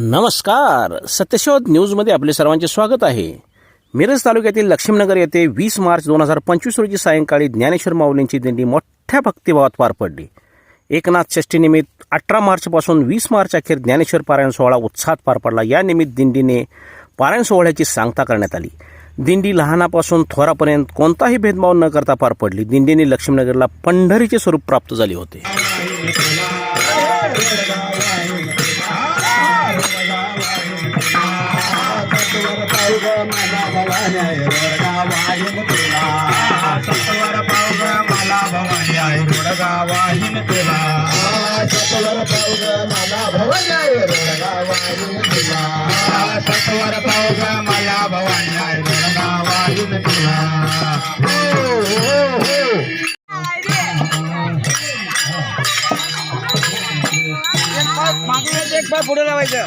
नमस्कार. सत्यशोध न्यूजमध्ये आपले सर्वांचे स्वागत आहे. मिरज तालुक्यातील लक्ष्मीनगर येथे वीस मार्च दोन हजार पंचवीस रोजी सायंकाळी ज्ञानेश्वर माऊलींची दिंडी मोठ्या भक्तिभावात पार पडली. एकनाथ षष्टीनिमित्त अठरा मार्चपासून वीस मार्च अखेर ज्ञानेश्वर पारायण सोहळा उत्साहात पार पडला. या निमित्त दिंडीने पारायण सोहळ्याची सांगता करण्यात आली. दिंडी लहानापासून थोरापर्यंत कोणताही भेदभाव न करता पार पडली. दिंडीने लक्ष्मीनगरला पंढरीचे स्वरूप प्राप्त झाले होते. सत्वर पावग मला भवानी आहे रोडगावाहीन तुला सत्वर पावग मला भवानी आहे रोडगावाहीन तुला सत्वर पावग मला भवानी आहे रोडगावाहीन तुला हो हो हो एक पाय पुढे लावायचं.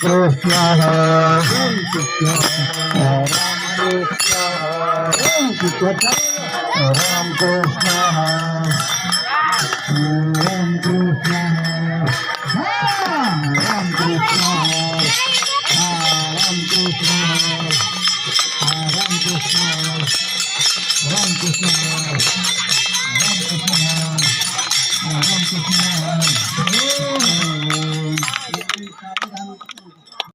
Krishna Ram Krishna Ram Krishna Ram Krishna Ram Krishna Ram Krishna Ram Krishna Ram Krishna Ram Krishna Ram Krishna Ram Krishna Ram Krishna よく見た。